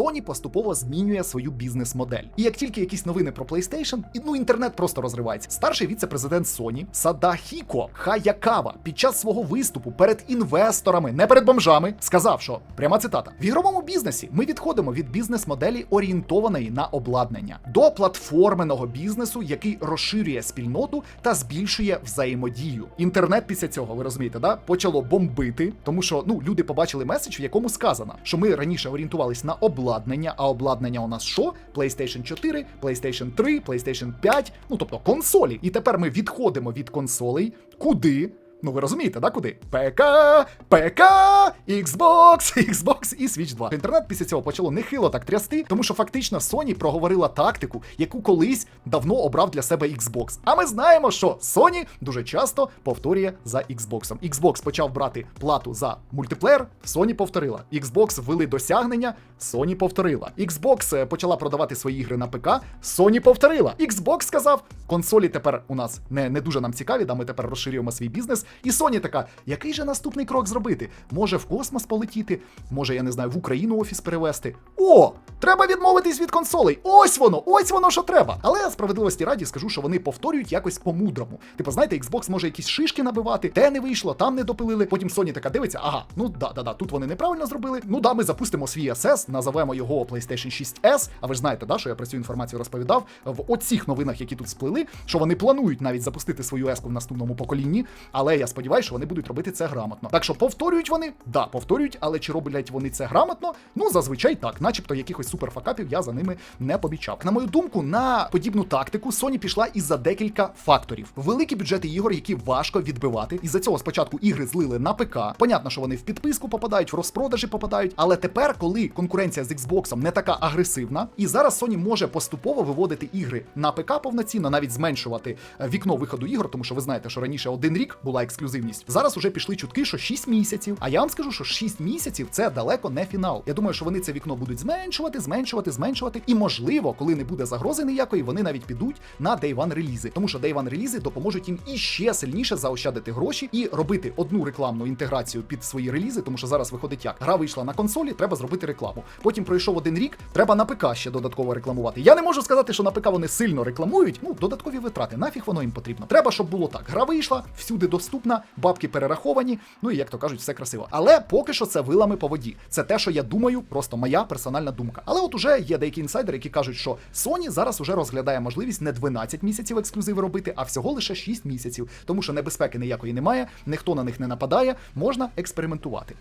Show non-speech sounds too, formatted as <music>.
Sony поступово змінює свою бізнес-модель. І як тільки якісь новини про PlayStation, і, ну інтернет просто розривається. Старший віце-президент Sony Садахіко Хаякава під час свого виступу перед інвесторами, не перед бомжами, сказав, що пряма цитата: в ігровому бізнесі ми відходимо від бізнес-моделі орієнтованої на обладнання до платформеного бізнесу, який розширює спільноту та збільшує взаємодію. Інтернет після цього, ви розумієте, да почало бомбити, тому що ну люди побачили меседж, в якому сказано, що ми раніше орієнтувались на обладнання, а обладнання у нас що? PlayStation 4, PlayStation 3, PlayStation 5, ну тобто консолі. І тепер ми відходимо від консолей. Куди? Ну ви розумієте, да, куди? ПК, ПК, Xbox, <laughs> Xbox і Switch 2. Інтернет після цього почало нехило так трясти, тому що фактично Sony проговорила тактику, яку колись давно обрав для себе Xbox. А ми знаємо, що Sony дуже часто повторює за Xbox. Xbox почав брати плату за мультиплеєр, Sony повторила. Xbox ввели досягнення, Sony повторила. Xbox е, почала продавати свої ігри на ПК, Sony повторила. Xbox сказав, консолі тепер у нас не, не дуже нам цікаві, да ми тепер розширюємо свій бізнес. І Sony така, який же наступний крок зробити? Може в космос полетіти, може, я не знаю, в Україну офіс перевести. О, треба відмовитись від консолей. Ось воно, ось воно, що треба. Але справедливості раді скажу, що вони повторюють якось по-мудрому. Типу, знаєте, Xbox може якісь шишки набивати, те не вийшло, там не допилили. Потім Sony така дивиться, ага, ну да, да, да, тут вони неправильно зробили. Ну да, ми запустимо свій SS, назовемо його PlayStation 6S. А ви ж знаєте, да, що я про цю інформацію розповідав в оцих новинах, які тут сплили, що вони планують навіть запустити свою S в наступному поколінні. Але я сподіваюся, що вони будуть робити це грамотно. Так що повторюють вони, да, повторюють, але чи роблять вони це грамотно? Ну зазвичай так, начебто якихось суперфакапів я за ними не помічав. На мою думку, на подібну тактику Sony пішла із-за декілька факторів. Великі бюджети ігор, які важко відбивати. Із-за цього спочатку ігри злили на ПК. Понятно, що вони в підписку попадають, в розпродажі попадають. Але тепер, коли конкуренція з Xbox не така агресивна, і зараз Sony може поступово виводити ігри на ПК повноцінно, навіть зменшувати е, вікно виходу ігор, тому що ви знаєте, що раніше один рік була ексклюзивність. Зараз уже пішли чутки, що 6 місяців. А я вам скажу, що 6 місяців це далеко не фінал. Я думаю, що вони це вікно будуть зменшувати, зменшувати, зменшувати. І можливо, коли не буде загрози ніякої, вони навіть підуть на Day One релізи. Тому що Day One релізи допоможуть їм іще сильніше заощадити гроші і робити одну рекламну інтеграцію під свої релізи, тому що зараз виходить як гра вийшла на консолі, треба зробити рекламу. Потім пройшов один рік, треба на ПК ще додатково рекламувати. Я не можу сказати, що на ПК вони сильно рекламують. Ну, додаткові витрати. Нафіг воно їм потрібно. Треба, щоб було так. Гра вийшла, всюди доступна, бабки перераховані. Ну і як то кажуть, все красиво. Але поки що це вилами по воді. Це те, що я думаю, просто моя персональна думка. Але от уже є деякі інсайдери, які кажуть, що Sony зараз уже розглядає можливість не 12 місяців ексклюзиви робити, а всього лише 6 місяців, тому що небезпеки ніякої немає, ніхто на них не нападає, можна експериментувати.